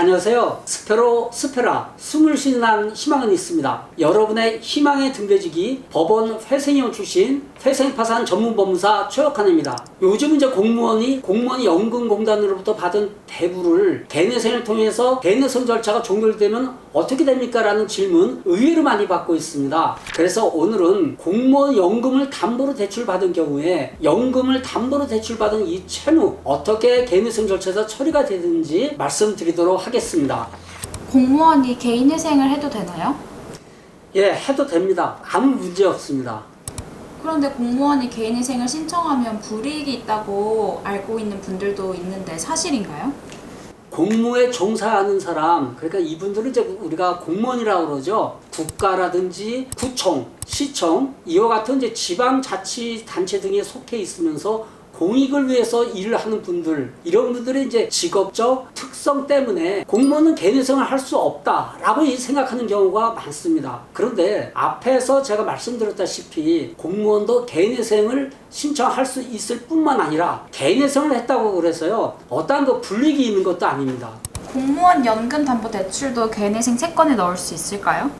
안녕하세요. 스페로 스페라 숨을 쉬는 희망은 있습니다. 여러분의 희망의 등대지기 법원 회생위원 출신 회생파산 전문법무사 최혁환입니다. 요즘 이제 공무원이 공무원 연금공단으로부터 받은 대부를 개내생을 통해서 개내성 절차가 종결되면 어떻게 됩니까? 라는 질문 의외로 많이 받고 있습니다. 그래서 오늘은 공무원 연금을 담보로 대출받은 경우에 연금을 담보로 대출받은 이 채무 어떻게 개내성 절차에서 처리가 되는지 말씀드리도록 하겠습니다. 공무원이 개인회생을 해도 되나요? 예, 해도 됩니다. 아무 문제 없습니다. 그런데 공무원이 개인회생을 신청하면 불이익이 있다고 알고 있는 분들도 있는데 사실인가요? 공무에 종사하는 사람, 그러니까 이분들은 이제 우리가 공무원이라고 그러죠. 국가라든지 구청, 시청, 이와 같은 이제 지방자치단체 등에 속해 있으면서 공익을 위해서 일을 하는 분들, 이런 분들의 이제 직업적 특성 때문에 공무원은 개인회생을 할수 없다라고 생각하는 경우가 많습니다. 그런데 앞에서 제가 말씀드렸다시피 공무원도 개인회생을 신청할 수 있을 뿐만 아니라 개인회생을 했다고 그래서요. 어떠한 그 불이익이 있는 것도 아닙니다. 공무원 연금 담보 대출도 개인회생 채권에 넣을 수 있을까요?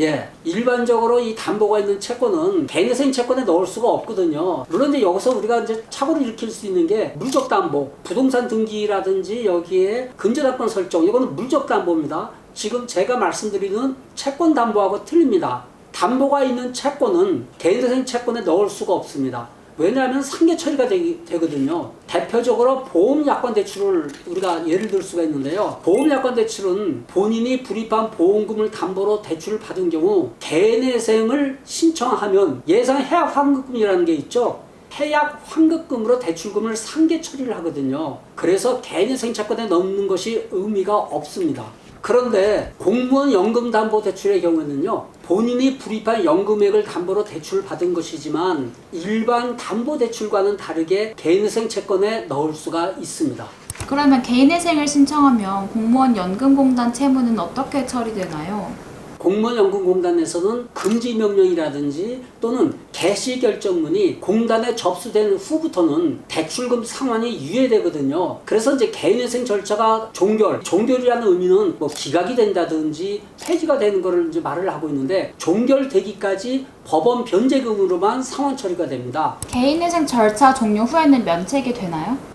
예, 일반적으로 이 담보가 있는 채권은 개인회생 채권에 넣을 수가 없거든요. 물론 이제 여기서 우리가 이제 착오를 일으킬 수 있는 게 물적 담보, 부동산 등기라든지 여기에 근저당권 설정, 이거는 물적 담보입니다. 지금 제가 말씀드리는 채권 담보하고 틀립니다. 담보가 있는 채권은 개인회생 채권에 넣을 수가 없습니다. 왜냐하면 상계 처리가 되기, 되거든요. 대표적으로 보험약관 대출을 우리가 예를 들 수가 있는데요. 보험약관 대출은 본인이 불입한 보험금을 담보로 대출을 받은 경우 개인회생을 신청하면 예상 해약 환급금이라는 게 있죠. 해약 환급금으로 대출금을 상계 처리를 하거든요. 그래서 개인회생 채권에 넣는 것이 의미가 없습니다. 그런데 공무원 연금 담보 대출의 경우에는요. 본인이 불입한 연금액을 담보로 대출을 받은 것이지만 일반 담보 대출과는 다르게 개인회생 채권에 넣을 수가 있습니다. 그러면 개인회생을 신청하면 공무원 연금공단 채무는 어떻게 처리되나요? 공무원 연금공단에서는 금지 명령이라든지 또는 개시 결정문이 공단에 접수된 후부터는 대출금 상환이 유예되거든요. 그래서 이제 개인회생 절차가 종결, 종결이라는 의미는 뭐 기각이 된다든지 폐지가 되는 거를 이제 말을 하고 있는데 종결되기까지 법원 변제금으로만 상환 처리가 됩니다. 개인회생 절차 종료 후에는 면책이 되나요?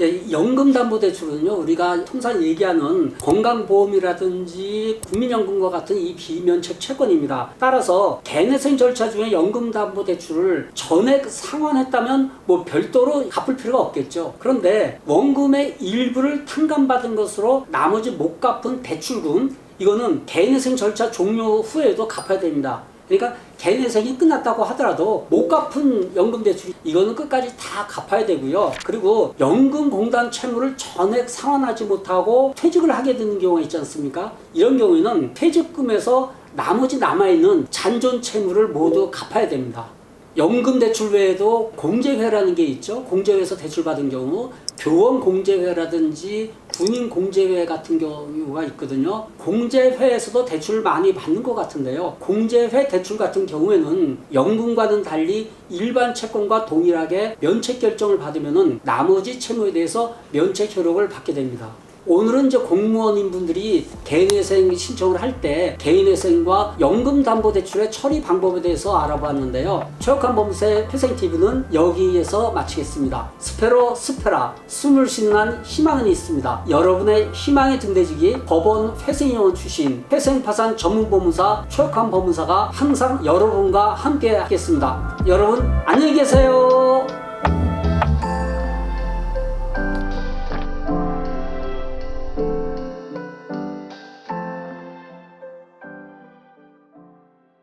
예, 연금담보대출은요 우리가 통상 얘기하는 건강보험이라든지 국민연금과 같은 이 비면책 채권입니다. 따라서 개내생 절차 중에 연금담보대출을 전액 상환했다면 뭐 별도로 갚을 필요가 없겠죠. 그런데 원금의 일부를 탕감받은 것으로 나머지 못 갚은 대출금 이거는 개인회생 절차 종료 후에도 갚아야 됩니다. 그러니까 개인 회생이 끝났다고 하더라도 못 갚은 연금 대출 이거는 끝까지 다 갚아야 되고요. 그리고 연금 공단 채무를 전액 상환하지 못하고 퇴직을 하게 되는 경우가 있지 않습니까? 이런 경우에는 퇴직금에서 나머지 남아있는 잔존 채무를 모두 갚아야 됩니다. 연금 대출 외에도 공제회라는 게 있죠. 공제회에서 대출 받은 경우 교원 공제회라든지 군인 공제회 같은 경우가 있거든요. 공제회에서도 대출을 많이 받는 것 같은데요. 공제회 대출 같은 경우에는 연금과는 달리 일반 채권과 동일하게 면책 결정을 받으면은 나머지 채무에 대해서 면책 효력을 받게 됩니다. 오늘은 이제 공무원인 분들이 개인회생 신청을 할 때 개인회생과 연금담보대출의 처리 방법에 대해서 알아봤는데요. 최혁한 범세 회생TV는 여기에서 마치겠습니다. 스페로 스페라 숨을 쉬는 한 희망은 있습니다. 여러분의 희망의 등대지기 법원 회생위원 출신 회생파산 전문법무사 최혁한 법무사가 항상 여러분과 함께 하겠습니다. 여러분 안녕히 계세요.